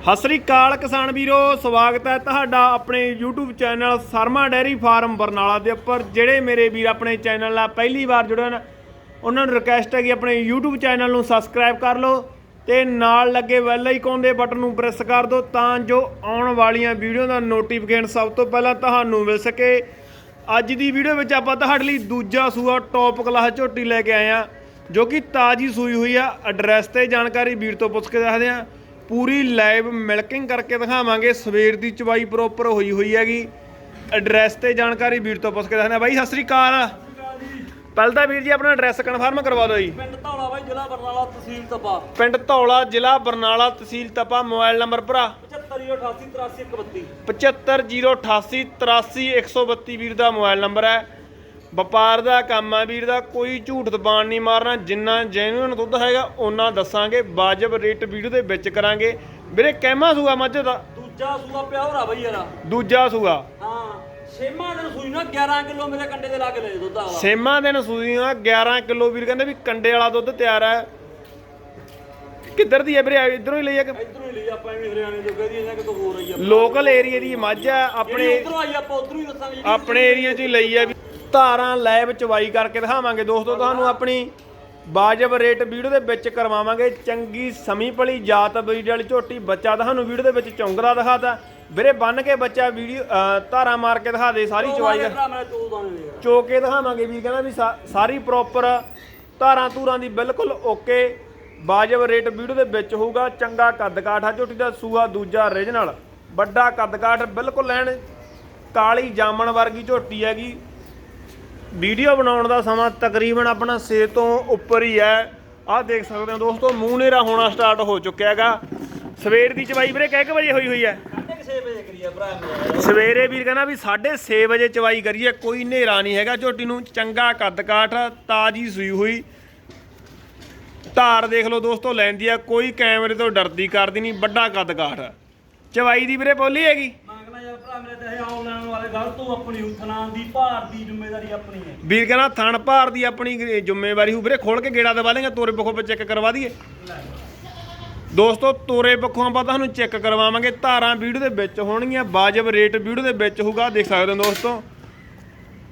ਸਤਿ ਸ੍ਰੀ ਅਕਾਲ ਕਿਸਾਨ ਵੀਰੋ, ਸਵਾਗਤ ਹੈ ਤੁਹਾਡਾ ਆਪਣੇ YouTube channel Sarma dairy farm Barnala ਦੇ ਉੱਪਰ। ਜਿਹੜੇ ਮੇਰੇ ਵੀਰ ਆਪਣੇ ਚੈਨਲ ਨਾਲ ਪਹਿਲੀ ਵਾਰ ਜੁੜੇ ਹਨ, ਉਹਨਾਂ ਨੂੰ ਰਿਕਵੈਸਟ ਹੈ ਕਿ ਆਪਣੇ YouTube ਚੈਨਲ ਨੂੰ ਸਬਸਕ੍ਰਾਈਬ ਕਰ ਲਓ ਤੇ ਨਾਲ ਲੱਗੇ ਬੈਲ ਆਈਕਨ ਦੇ ਬਟਨ ਨੂੰ ਪ੍ਰੈਸ ਕਰ ਦਿਓ ਤਾਂ ਜੋ ਆਉਣ ਵਾਲੀਆਂ ਵੀਡੀਓ ਦਾ ਨੋਟੀਫਿਕੇਸ਼ਨ ਸਭ ਤੋਂ ਪਹਿਲਾਂ ਤੁਹਾਨੂੰ ਮਿਲ ਸਕੇ। ਅੱਜ ਦੀ ਵੀਡੀਓ ਵਿੱਚ ਆਪਾਂ ਤੁਹਾਡੇ ਲਈ ਦੂਜਾ ਸੂਆ ਟੌਪ ਕਲਾਸ ਝੋਟੀ ਲੈ ਕੇ ਆਏ ਆ ਜੋ ਕਿ ਤਾਜੀ ਸੂਈ ਹੋਈ ਆ। ਐਡਰੈਸ ਤੇ ਜਾਣਕਾਰੀ ਵੀਰ ਤੋਂ ਪੁੱਛ ਕੇ ਦੱਸਦੇ ਆ ਪੂਰੀ ਲਾਈਵ ਮਿਲਕਿੰਗ ਕਰਕੇ ਦਿਖਾਵਾਂਗੇ। ਸਵੇਰ ਦੀ ਚਵਾਈ ਪ੍ਰੋਪਰ ਹੋਈ ਹੋਈ ਹੈਗੀ। ਐਡਰੈਸ ਤੇ ਜਾਣਕਾਰੀ ਵੀਰ ਤੋਂ ਪੁੱਛ ਕੇ ਦੱਸਦੇ ਆ ਬਾਈ ਸਤਿ ਸ੍ਰੀ ਅਕਾਲ। ਪਹਿਲਾਂ ਤਾਂ ਵੀਰ ਜੀ ਆਪਣਾ ਐਡਰੈਸ ਕਨਫਰਮ ਕਰਵਾ ਦਿਓ ਜੀ। ਪਿੰਡ ਧੌਲਾ ਬਾਈ ਜ਼ਿਲ੍ਹਾ ਬਰਨਾਲਾ ਤਹਿਸੀਲ ਤਪਾ। ਪਿੰਡ ਧੌਲਾ ਜ਼ਿਲ੍ਹਾ ਬਰਨਾਲਾ ਤਹਿਸੀਲ ਤਪਾ ਮੋਬਾਈਲ ਨੰਬਰ ਭਰਾ। 7588 7508838132 ਵੀਰ ਦਾ ਮੋਬਾਈਲ ਨੰਬਰ ਹੈ। ਵਪਾਰ ਦਾ ਕੰਮ ਆ ਵੀਰ ਦਾ ਕੋਈ ਝੂਠ ਦਬਾਨ ਨਹੀਂ ਮਾਰਨਾ ਜਿੰਨਾ ਜੈਨੂਇਨ ਦੁੱਧ ਹੈਗਾ ਉਹਨਾਂ ਦੱਸਾਂਗੇ ਵਾਜਬ ਰੇਟ ਵੀਡੀਓ ਦੇ ਵਿੱਚ ਕਰਾਂਗੇ। ਵੀਰੇ ਕਹਿਮਾ ਸੂਆ ਮੱਝ ਦਾ? ਦੂਜਾ ਸੂਆ ਪਿਆ ਹੋਰਾ ਬਾਈ ਯਾਰਾ ਦੂਜਾ ਸੂਆ। ਹਾਂ ਛੇਵਾਂ ਦਿਨ ਸੂਈ ਨਾ 11 ਕਿਲੋ ਮੇਰੇ ਕੰਡੇ ਦੇ ਲਾ ਕੇ ਲੈ ਦੁੱਧ ਆਲਾ ਸੇਮਾ ਦਿਨ ਸੂਈਆਂ 11 ਕਿਲੋ ਵੀਰ ਕਹਿੰਦੇ ਵੀ ਕੰਡੇ ਵਾਲਾ ਦੁੱਧ ਤਿਆਰ ਹੈ ਕਿੱਧਰ ਦੀ ਹੈ ਵੀਰੇ ਇਧਰੋਂ ਹੀ ਲਈ ਆ ਕਿ? ਇਧਰੋਂ ਹੀ ਲਈ ਆਪਾਂ ਐਵੇਂ ਹਰਿਆਣੇ ਤੋਂ ਕਹਦੀ ਇਹਨਾਂ ਕਿਤੋਂ ਹੋਰ ਆਈ ਆ। ਲੋਕਲ ਏਰੀਆ ਦੀ ਮੱਝ ਆ ਆਪਣੇ ਉਧਰੋਂ ਆਈ ਆਪਾਂ ਉਧਰੋਂ ਹੀ ਦੱਸਾਂਗੇ ਆਪਣੇ ਏਰੀਆ 'ਚ ਹੀ ਲਈ ਆ ਵੀ। ਧਾਰਾਂ ਲੈਬ ਚਵਾਈ ਕਰਕੇ ਦਿਖਾਵਾਂਗੇ। ਦੋਸਤੋ ਤੁਹਾਨੂੰ ਆਪਣੀ ਬਾਜਬ ਰੇਟ ਵੀਡੀਓ ਦੇ ਵਿੱਚ ਕਰਵਾਵਾਂਗੇ। ਚੰਗੀ ਸਮੀ ਪਲੀ ਜਾਤ ਬਰੀਡ ਵਾਲੀ ਝੋਟੀ ਬੱਚਾ ਤੁਹਾਨੂੰ ਵੀਡੀਓ ਦੇ ਵਿੱਚ ਚੌਂਕਦਾ ਦਿਖਾਤਾ। ਵੀਰੇ ਬੰਨ ਕੇ ਬੱਚਾ ਵੀਡੀਓ ਧਾਰਾਂ ਮਾਰ ਕੇ ਦਿਖਾ ਦੇ ਸਾਰੀ ਚਵਾਈ ਦਾ। ਯਾਰ ਚੋਕੇ ਦਿਖਾਵਾਂਗੇ ਵੀ ਕਹਿੰਦਾ ਵੀ ਸਾਰੀ ਪ੍ਰੋਪਰ ਧਾਰਾਂ ਧੂਰਾਂ ਦੀ ਬਿਲਕੁਲ ਓਕੇ ਬਾਜਬ ਰੇਟ ਵੀਡੀਓ ਦੇ ਵਿੱਚ ਹੋਊਗਾ। ਚੰਗਾ ਕੱਦ ਕਾਠ ਆ ਝੋਟੀ ਦਾ ਸੂਆ ਦੂਜਾ ਰੀਜਨਲ ਵੱਡਾ ਕੱਦ ਕਾਠ ਬਿਲਕੁਲ ਲੈਣ ਕਾਲੀ ਜਾਮਣ ਵਰਗੀ ਝੋਟੀ ਹੈਗੀ। ਵੀਡੀਓ ਬਣਾਉਣ ਦਾ ਸਮਾਂ ਤਕਰੀਬਨ ਆਪਣਾ 6 ਤੋਂ ਉੱਪਰ ਹੀ ਹੈ। ਆਹ ਦੇਖ ਸਕਦੇ ਹੋ ਦੋਸਤੋ, ਮੂੰਹ ਨੇਰਾ ਹੋਣਾ ਸਟਾਰਟ ਹੋ ਚੁੱਕਿਆ ਹੈਗਾ। ਸਵੇਰ ਦੀ ਚਵਾਈ ਵੀਰੇ ਕਹਿ ਕੇ ਵਜੇ ਹੋਈ ਹੋਈ ਹੈ? 6 ਵਜੇ ਕਰੀਆ ਭਰਾ ਸਵੇਰੇ ਵੀਰ ਕਹਿੰਦਾ ਵੀ 6:30 ਵਜੇ ਚਵਾਈ ਕਰੀਏ, ਕੋਈ ਹਨੇਰਾ ਨਹੀਂ ਹੈਗਾ। ਝੋਟੀ ਨੂੰ ਚੰਗਾ ਕੱਦ ਕਾਠ ਤਾਜੀ ਸੂਈ ਹੋਈ। ਧਾਰ ਦੇਖ ਲਓ ਦੋਸਤੋ, ਲੈਂਦੀ ਆ, ਕੋਈ ਕੈਮਰੇ ਤੋਂ ਡਰਦੀ ਕਰਦੀ ਨਹੀਂ, ਵੱਡਾ ਕੱਦ ਕਾਠ ਚਵਾਈ ਦੀ ਵੀਰੇ ਬੋਲੀ ਹੈਗੀ? ਮੰਗਣਾ ਯਾਰ ਭਰਾ ਮੇਰੇ ਤੇ ਇਹ ਆਨਲਾਈਨ ਵਾਲੇ ਗੱਲ ਤੂੰ ਆਪਣੀ ਉਥਨਾਂ ਦੀ ਭਾਰ ਦੀ ਜ਼ਿੰਮੇਵਾਰੀ ਆਪਣੀ ਹੈ। ਵੀਰ ਕਹਿੰਦਾ ਥਣ ਭਾਰ ਦੀ ਆਪਣੀ ਜ਼ਿੰਮੇਵਾਰੀ ਹੋ ਵੀਰੇ ਖੋਲ ਕੇ ਗੇੜਾ ਦਵਾ ਲੇਗਾ ਤੋਰੇ ਪੱਖੋਂ ਚੈੱਕ ਕਰਵਾ ਦਈਏ। ਦੋਸਤੋ ਤੋਰੇ ਪੱਖੋਂ ਆਪਾਂ ਤੁਹਾਨੂੰ ਚੈੱਕ ਕਰਵਾਵਾਂਗੇ ਧਾਰਾਂ ਵੀਡੀਓ ਦੇ ਵਿੱਚ ਹੋਣਗੀਆਂ ਵਾਜਬ ਰੇਟ ਵੀਡੀਓ ਦੇ ਵਿੱਚ ਹੋਊਗਾ ਦੇਖ ਸਕਦੇ ਹੋ ਦੋਸਤੋ।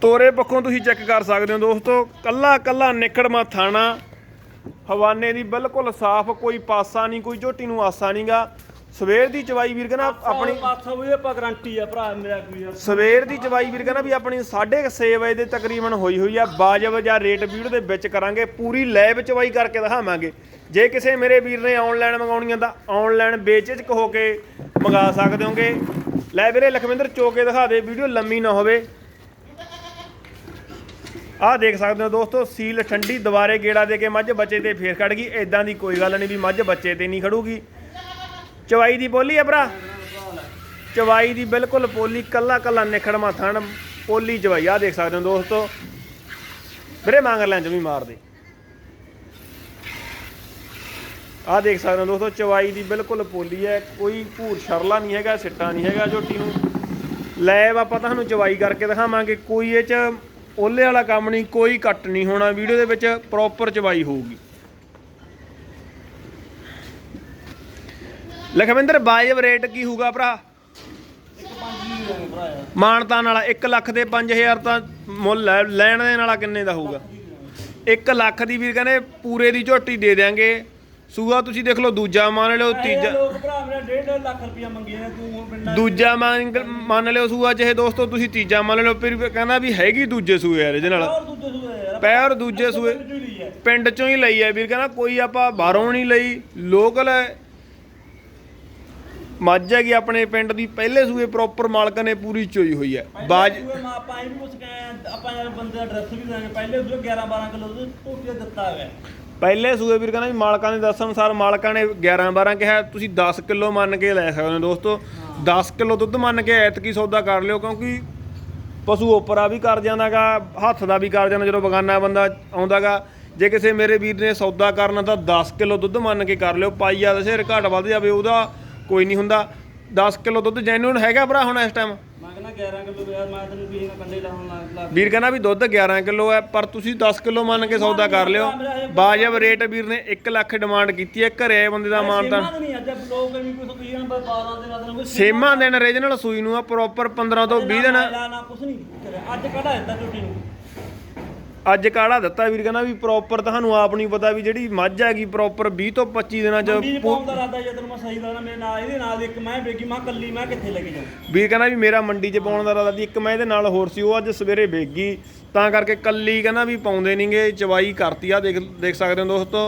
ਤੋਰੇ ਪੱਖੋਂ ਤੁਸੀਂ ਚੈੱਕ ਕਰ ਸਕਦੇ ਹੋ ਦੋਸਤੋ ਕੱਲਾ ਕੱਲਾ ਨਿਕੜਮਾ ਥਾਣਾ ਹਵਾਨੇ ਦੀ ਬਿਲਕੁਲ ਸਾਫ਼ ਕੋਈ ਪਾਸਾ ਨਹੀਂ ਕੋਈ ਝੋਟੀ ਨੂੰ ਆਸਾ ਨਹੀਂਗਾ ਸਵੇਰ ਦੀ ਚਵਾਈ ਵੀਰ ਕਹਿੰਦਾ ਆਪਣੀ ਪਾਸਾ ਵੀ ਇਹ ਗਰੰਟੀ ਆ ਭਰਾ ਮੇਰਾ ਕੋਈ ਯਾਰ ਸਵੇਰ ਦੀ ਚਵਾਈ ਵੀਰ ਕਹਿੰਦਾ ਵੀ ਆਪਣੀ 6:30 ਵਜੇ ਦੇ ਤਕਰੀਬਨ ਹੋਈ ਹੋਈ ਆ ਬਾਜਬ ਜਾਂ ਰੇਟ ਵੀਡੀਓ ਦੇ ਵਿੱਚ ਕਰਾਂਗੇ ਪੂਰੀ ਲੈਬ ਚਵਾਈ ਕਰਕੇ ਦਿਖਾਵਾਂਗੇ। ਜੇ ਕਿਸੇ ਮੇਰੇ ਵੀਰ ਨੇ ਆਨਲਾਈਨ ਮੰਗਾਉਣੀਆਂ ਤਾਂ ਆਨਲਾਈਨ ਬੇਚਿਜਕ ਹੋ ਕੇ ਮੰਗਾ ਸਕਦੇ ਹੋਗੇ। ਲੈ ਵੀਰੇ ਲਖਵਿੰਦਰ ਚੋਕੇ ਦਿਖਾ ਦੇ ਵੀਡੀਓ ਲੰਮੀ ਨਾ ਹੋਵੇ। ਆਹ ਦੇਖ ਸਕਦੇ ਹੋ ਦੋਸਤੋ ਸੀਲ ਠੰਡੀ ਦੁਬਾਰੇ ਗੇੜਾ ਦੇ ਕੇ ਮੱਝ ਬੱਚੇ ਤੇ ਫੇਰ ਖੜ ਗਈ। ਐਦਾਂ ਦੀ ਕੋਈ ਗੱਲ ਨਹੀਂ ਵੀ ਮੱਝ ਬੱਚੇ ਤੇ ਨਹੀਂ ਖੜੂਗੀ। ਚਵਾਈ ਦੀ ਬੋਲੀ ਹੈ ਭਰਾ? ਚਵਾਈ ਦੀ ਬਿਲਕੁਲ ਪੋਲੀ ਕੱਲਾ ਕੱਲਾ ਨਿਖੜਮਾ ਥਣ ਪੋਲੀ ਚਵਾਈ ਆ ਦੇਖ ਸਕਦੇ ਹੋ ਦੋਸਤੋ। ਵੀਰੇ ਮੰਗ ਲੈਣ ਜਮੀ ਵੀ ਮਾਰ ਦੇ ਆ ਦੇਖ ਸਕਦੇ ਹੋ ਦੋਸਤੋ, ਚਵਾਈ ਦੀ ਬਿਲਕੁਲ ਪੋਲੀ ਹੈ। ਕੋਈ ਭੂਰ ਸ਼ਰਲਾ ਨਹੀਂ ਹੈਗਾ, ਸਿੱਟਾ ਨਹੀਂ ਹੈਗਾ ਝੋਟੀ ਨੂੰ। ਲੈਬ ਆਪਾਂ ਤੁਹਾਨੂੰ ਚਵਾਈ ਕਰਕੇ ਦਿਖਾਵਾਂਗੇ। ਕੋਈ ਇਹ ਚ ਓਲੇ ਵਾਲਾ ਕੰਮ ਨਹੀਂ, ਕੋਈ ਕੱਟ ਨਹੀਂ ਹੋਣਾ। ਵੀਡੀਓ ਦੇ ਵਿੱਚ ਪ੍ਰੋਪਰ ਚਵਾਈ ਹੋਊਗੀ। ਲਖਵਿੰਦਰ ਬਾਜਬ ਰੇਟ ਕੀ ਹੋਊਗਾ ਭਰਾ? ਮਾਨਤਾਨ ਵਾਲਾ 1 ਲੱਖ ਦੇ 5000 ਤਾਂ ਮੁੱਲ ਹੈ ਲੈਣ ਦੇ ਵਾਲਾ ਕਿੰਨੇ ਦਾ ਹੋਊਗਾ? 1 ਲੱਖ ਦੀ ਵੀਰ ਕਹਿੰਦੇ ਪੂਰੇ ਦੀ ਝੋਟੀ ਦੇ ਦਿਆਂਗੇ। ਸੂਆ ਤੁਸੀਂ ਦੇਖ ਲਓ ਦੂਜਾ ਮੰਨ ਲਿਓ ਤੀਜਾ ਲੋਕ ਭਰਾ ਮੇਰਾ 1.5 ਲੱਖ ਰੁਪਇਆ ਮੰਗੇ ਨੇ ਤੂੰ ਹੁਣ ਪਿੰਡਾਂ ਦੂਜਾ ਮੰਨ ਮੰਨ ਲਿਓ ਸੂਆ ਚਾਹੇ ਦੋਸਤੋ ਤੁਸੀਂ ਤੀਜਾ ਮੰਨ ਲਿਓ ਫਿਰ ਕਹਿੰਦਾ ਵੀ ਹੈਗੀ ਦੂਜੇ ਸੂਏ ਯਾਰ ਇਹਦੇ ਨਾਲ। ਦੂਜੇ ਸੂਏ ਯਾਰ ਪੈਰ ਦੂਜੇ ਸੂਏ। ਪਿੰਡ ਚੋਂ ਹੀ ਲਈ ਹੈ। ਪਿੰਡ ਚੋਂ ਹੀ ਲਈ ਹੈ ਵੀਰ ਕਹਿੰਦਾ ਕੋਈ ਆਪਾਂ ਬਾਹਰੋਂ ਨਹੀਂ ਲਈ ਲੋਕਲ ਹੈ। ਮੱਝ ਹੈਗੀ ਆਪਣੇ ਪਿੰਡ ਦੀ ਪਹਿਲੇ ਸੂਏ ਪ੍ਰੋਪਰ ਮਾਲਕ ਨੇ ਪੂਰੀ ਚੋਈ ਹੋਈ ਹੈ। ਬਾਜ ਸੂਏ ਮਾਂ ਆਪਾਂ ਇਹ ਵੀ ਪੁੱਛ ਗਏ ਆ, ਆਪਾਂ ਯਾਰ ਬੰਦੇ ਦਾ ਐਡਰੈਸ ਵੀ ਦਾਂਗੇ ਪਹਿਲੇ ਸੂਏ 11 12 ਕਿਲੋ ਦੁੱਧ ਟੋਟੀਆ ਦਿੱਤਾ ਹੋਇਆ। ਪਹਿਲੇ ਸੂਏ ਵੀਰ ਕਹਿੰਦਾ ਵੀ ਮਾਲਕਾਂ ਦੇ ਦੱਸਣ ਅਨੁਸਾਰ ਮਾਲਕਾਂ ਨੇ 11 12 ਕਿਹਾ ਤੁਸੀਂ 10 ਕਿਲੋ ਮੰਨ ਕੇ ਲੈ ਸਕਦੇ ਹੋ ਦੋਸਤੋ। 10 ਕਿਲੋ ਦੁੱਧ ਮੰਨ ਕੇ ਐਤਕੀ ਸੌਦਾ ਕਰ ਲਿਓ ਕਿਉਂਕਿ ਪਸ਼ੂ ਉਪਰਾ ਵੀ ਕਰ ਜਾਂਦਾਗਾ ਹੱਥ ਦਾ ਵੀ ਕਰ ਜਾਂਦਾ ਜਦੋਂ ਬਗਾਨਾ ਬੰਦਾ ਆਉਂਦਾਗਾ। ਜੇ ਕਿਸੇ ਮੇਰੇ ਵੀਰ ਨੇ ਸੌਦਾ ਕਰਨਾ ਤਾਂ 10 ਕਿਲੋ ਦੁੱਧ ਮੰਨ ਕੇ ਕਰ ਲਿਓ ਪਾਈਆ ਦਾ ਸ਼ੇਰ ਘਟ ਵੱਧ ਜਾਵੇ ਉਹਦਾ ਕੋਈ ਨਹੀਂ ਹੁੰਦਾ। 10 ਕਿਲੋ ਦੁੱਧ ਜੈਨੂਨ ਹੈਗਾ ਭਰਾ ਹੁਣ ਇਸ ਟਾਈਮ ਮੈਂ ਕਹਿੰਦਾ 11 ਕਿਲੋ ਯਾਰ ਮੈਂ ਤੈਨੂੰ ਕੀ ਕੰਡੇ ਲਾਉਣ ਲੱਗ ਲੱਗ ਵੀਰ ਕਹਿੰਦਾ ਵੀ ਦੁੱਧ 11 ਕਿਲੋ ਹੈ ਪਰ ਤੁਸੀਂ 10 ਕਿਲੋ ਮੰਨ ਕੇ ਸੌਦਾ ਕਰ ਲਿਓ। ਬਾਜਬ ਰੇਟ ਵੀਰ ਨੇ 1 ਲੱਖ ਡਿਮਾਂਡ ਕੀਤੀ ਹੈ ਘਰੇ ਆਏ ਬੰਦੇ ਦਾ ਮਾਨ ਤਾਂ ਸੇਮਾਂ ਨਹੀਂ ਅੱਜ ਲੋਕ ਵੀ ਕੋਈ ਕੋਈ ਜਣ 12 ਦੇ ਨਾਲ ਕੋਈ ਸੇਮਾਂ ਦਿਨ ਰੀਜਨਲ ਸੂਈ ਨੂੰ ਆ ਪ੍ਰੋਪਰ 15 ਤੋਂ 20 ਦਿਨ। ਨਾ ਨਾ ਕੁਛ ਨਹੀਂ ਕਰਿਆ। ਅੱਜ ਕਢਾ ਦਿੱਤਾ ਝੋਟੀ ਨੂੰ। ਅੱਜ ਕਾੜਾ ਦਿੱਤਾ ਵੀਰ ਕਹਿੰਦਾ ਵੀ ਪ੍ਰੋਪਰ ਤੁਹਾਨੂੰ ਆਪ ਨਹੀਂ ਪਤਾ ਵੀ ਜਿਹੜੀ ਮੱਝ ਹੈਗੀ ਪ੍ਰੋਪਰ 20 ਤੋਂ 25 ਦਿਨਾਂ ਚ ਮੰਡੀ ਚ ਪਾਉਣ ਦਾ ਇਰਾਦਾ ਜੇ ਤੈਨੂੰ ਮੈਂ ਸਹੀ ਦੱਸਣਾ ਮੇਰੇ ਨਾਲ ਇਹਦੇ ਨਾਲ ਦੀ ਇੱਕ ਮੈਂ ਵੇਗੀ ਮੈਂ ਕੱਲੀ ਮੈਂ ਕਿੱਥੇ ਲੈ ਕੇ ਜਾਵਾਂ ਵੀਰ ਕਹਿੰਦਾ ਵੀ ਮੇਰਾ ਮੰਡੀ 'ਚ ਪਾਉਣ ਦਾ ਇਰਾਦਾ ਸੀ ਇੱਕ ਮੈਂ ਇਹਦੇ ਨਾਲ ਹੋਰ ਸੀ ਉਹ ਅੱਜ ਸਵੇਰੇ ਵੇਚ ਗਈ ਤਾਂ ਕਰਕੇ ਕੱਲੀ ਕਹਿੰਦਾ ਵੀ ਪਾਉਂਦੇ ਨਹੀਂਗੇ ਚਵਾਈ ਕਰਤੀ ਆ ਦੇਖ ਦੇਖ ਸਕਦੇ ਹੋ ਦੋਸਤੋ।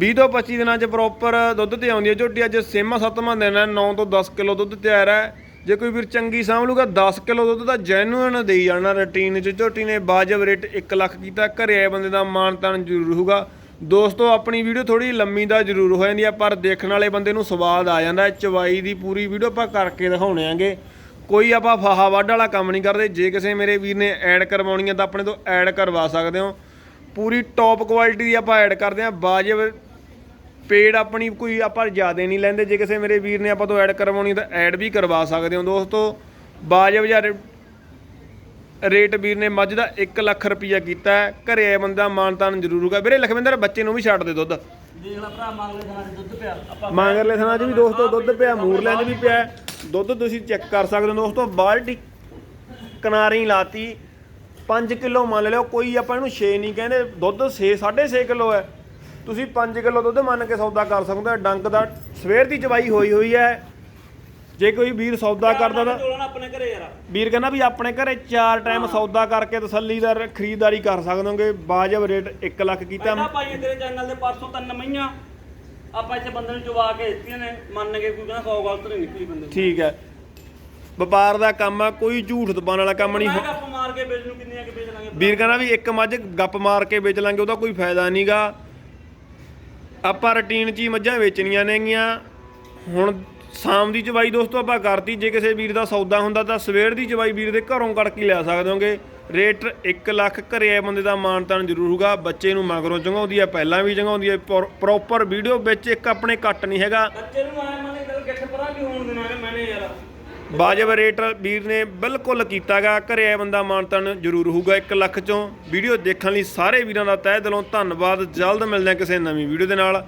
20 ਤੋਂ 25 ਦਿਨਾਂ 'ਚ ਪ੍ਰੋਪਰ ਦੁੱਧ ਤੇ ਆਉਂਦੀ ਹੈ ਝੋਟੀ ਅੱਜ ਸੇਮਾ ਸੱਤਵਾਂ ਦਿਨ ਹੈ 9 ਤੋਂ 10 ਕਿਲੋ ਦੁੱਧ ਤਿਆਰ ਹੈ। ਜੇ ਕੋਈ ਵੀਰ ਚੰਗੀ ਸਾਂਭ ਲੂਗਾ 10 ਕਿਲੋ ਦੁੱਧ ਤਾਂ ਜੈਨੂਇਨ ਦੇਈ ਜਾਣਾ ਰੂਟੀਨ 'ਚ। ਝੋਟੀ ਨੇ ਬਾਜਬ ਰੇਟ 1 ਲੱਖ ਕੀਤਾ, ਘਰੇ ਆਏ ਬੰਦੇ ਦਾ ਮਾਣ ਤਾਣ ਜ਼ਰੂਰ ਹੋਊਗਾ। ਦੋਸਤੋ, ਆਪਣੀ ਵੀਡੀਓ ਥੋੜੀ ਲੰਮੀ ਦਾ ਜ਼ਰੂਰ ਹੋ ਜਾਂਦੀ ਆ, ਪਰ ਦੇਖਣ ਵਾਲੇ ਬੰਦੇ ਨੂੰ ਸਵਾਦ ਆ ਜਾਂਦਾ ਚਵਾਈ ਦੀ ਪੂਰੀ ਵੀਡੀਓ ਆਪਾਂ ਕਰਕੇ ਦਿਖਾਉਣੇ ਆਂਗੇ। ਕੋਈ ਆਪਾਂ ਫਾਹਾ ਵੱਢ ਵਾਲਾ ਕੰਮ ਨਹੀਂ ਕਰਦੇ। ਜੇ ਕਿਸੇ ਮੇਰੇ ਵੀਰ ਨੇ ਐਡ ਕਰਵਾਉਣੀ ਹੈ ਤਾਂ ਆਪਣੇ ਤੋਂ ਐਡ ਕਰਵਾ ਸਕਦੇ ਹੋ। ਪੂਰੀ ਟੌਪ ਕੁਆਲਿਟੀ ਦੀ ਆਪਾਂ ਐਡ ਕਰਦੇ ਹਾਂ ਵਾਜਬ ਪੇਡ ਆਪਣੀ ਕੋਈ ਆਪਾਂ ਜ਼ਿਆਦਾ ਨਹੀਂ ਲੈਂਦੇ ਜੇ ਕਿਸੇ ਮੇਰੇ ਵੀਰ ਨੇ ਆਪਾਂ ਤੋਂ ਐਡ ਕਰਵਾਉਣੀ ਤਾਂ ਐਡ ਵੀ ਕਰਵਾ ਸਕਦੇ ਹੋ ਦੋਸਤੋ। ਵਾਜਬ ਜਾਂ ਰੇਟ ਵੀਰ ਨੇ ਮੱਝ ਦਾ 1 ਲੱਖ ਰੁਪਈਆ ਕੀਤਾ। ਘਰੇ ਆਏ ਬੰਦਾ ਮਾਨਤਾਨ ਜ਼ਰੂਰ ਹੋਊਗਾ। ਵੀਰੇ ਲਖਵਿੰਦਰ ਬੱਚੇ ਨੂੰ ਵੀ ਛੱਡ ਦੇ ਦੁੱਧ। ਦੇਖ ਲੈ ਭਰਾ ਦੁੱਧ ਪਿਆ। ਆਪਾਂ ਥਾਣਾ 'ਚ ਵੀ ਦੋਸਤੋ ਦੁੱਧ ਪਿਆ ਮੂਰਲਿਆਂ 'ਚ ਵੀ ਪਿਆ। ਦੁੱਧ ਤੁਸੀਂ ਚੈੱਕ ਕਰ ਸਕਦੇ ਹੋ ਦੋਸਤੋ ਬਾਲਟੀ ਕਿਨਾਰੀ ਲਾਤੀ। 5 ਕਿਲੋ ਮੰਨ ਲਿਓ ਕੋਈ ਆਪਾਂ ਇਹਨੂੰ 6 ਨਹੀਂ ਕਹਿੰਦੇ ਦੁੱਧ 6 6.5 ਕਿਲੋ ਹੈ। ਤੁਸੀਂ 5 ਕਿਲੋ ਦੁੱਧ ਮੰਨ ਕੇ ਸੌਦਾ ਕਰ ਸਕਦੇ ਹੋ। ਡੰਕ ਦਾ ਸਵੇਰ ਦੀ ਚਵਾਈ ਹੋਈ ਹੋਈ ਹੈ। ਜੇ ਕੋਈ ਵੀਰ ਸੌਦਾ ਕਰਦਾ ਤਾਂ ਆਪਣੇ ਘਰੇ ਯਾਰ। ਵੀਰ ਕਹਿੰਦਾ ਵੀ ਆਪਣੇ ਘਰੇ ਚਾਰ ਟਾਈਮ ਸੌਦਾ ਕਰਕੇ ਤਸੱਲੀਦਾਰ ਖਰੀਦਦਾਰੀ ਕਰ ਸਕਦੇ ਹੋਗੇ। ਵਾਜਬ ਰੇਟ 1 ਲੱਖ ਕੀਤਾ। ਪਹਿਲਾਂ ਪਾਈਏ ਤੇਰੇ ਚੈਨਲ ਦੇ ਪਰਸੋਂ ਤਿੰਨ ਮਈਆਂ। ਆਪਾਂ ਇੱਥੇ ਬੰਦੇ ਨੂੰ ਚਵਾ ਕੇ ਦਿੱਤੀਆਂ ਨੇ। ਮੰਨ ਕੇ ਕੋਈ ਕਹਿੰਦਾ 100 ਗਲਤ ਨਹੀਂ ਨਿਕਲੀ ਬੰਦੇ ਠੀਕ ਹੈ। ਵਪਾਰ ਦਾ ਕੰਮ ਆ ਕੋਈ ਝੂਠ ਦਬਾਉਣ ਵਾਲਾ ਕੰਮ ਨਹੀਂ ਮੈਂ ਗੱਪ ਮਾਰ ਕੇ ਵੇਚ ਨੂੰ ਕਿੰਨੀਆਂ ਕਿ ਵੇਚ ਲਾਂਗੇ ਵੀਰ ਕਹਿੰਦਾ ਵੀ ਇੱਕ ਮੱਝ ਗੱਪ ਮਾਰ ਕੇ ਵੇਚ ਲਾਂਗੇ ਉਹਦਾ ਕੋਈ ਫਾਇਦਾ ਨਹੀਂਗਾ ਆਪਾਂ ਰੁਟੀਨ 'ਚ ਹੀ ਮੱਝਾਂ ਵੇਚਣੀਆਂ ਨੇਗੀਆਂ। ਹੁਣ ਸ਼ਾਮ ਦੀ ਚਵਾਈ ਦੋਸਤੋ ਆਪਾਂ ਕਰਤੀ, ਜੇ ਕਿਸੇ ਵੀਰ ਦਾ ਸੌਦਾ ਹੁੰਦਾ ਤਾਂ ਸਵੇਰ ਦੀ ਚਵਾਈ ਵੀਰ ਦੇ ਘਰੋਂ ਕੱਢ ਕੇ ਲੈ ਸਕਦੇ ਹੋਗੇ। ਰੇਟ 1 ਲੱਖ ਘਰੇ ਆਏ ਬੰਦੇ ਦਾ ਮਾਨਤਾਨ ਜ਼ਰੂਰ ਹੋਊਗਾ, ਬੱਚੇ ਨੂੰ ਮਗਰੋਂ ਚੰਗਾਉਂਦੀ ਹੈ ਪਹਿਲਾਂ ਵੀ ਚੰਗਾਉਂਦੀ ਹੈ ਪ੍ਰੋਪਰ ਵੀਡੀਓ ਵਿੱਚ ਇੱਕ ਆਪਣੇ ਕੱਟ ਨਹੀਂ ਹੈਗਾ। ਬੱਚੇ ਨੂੰ ਆਏ ਮਨੇ ਗੱਲ ਗਿੱਠ ਪਰਾਂ ਕੀ ਹੋਣ ਦੇਣਾ ਮੈਨੇ ਯਾਰ ਵਾਜਬ ਰੇਟ ਵੀਰ ਨੇ ਬਿਲਕੁਲ ਕੀਤਾਗਾ। ਘਰੇ ਆਇਆ ਬੰਦਾ ਮਾਨਤਨ ਜ਼ਰੂਰ ਹੋਊਗਾ। 1 ਲੱਖ ਚੋਂ ਵੀਡੀਓ ਦੇਖਣ ਲਈ ਸਾਰੇ ਵੀਰਾਂ ਦਾ ਤਹਿ ਦਿਲੋਂ ਧੰਨਵਾਦ। ਜਲਦ ਮਿਲਦੇ ਹਾਂ ਕਿਸੇ ਨਵੀਂ ਵੀਡੀਓ ਦੇ ਨਾਲ।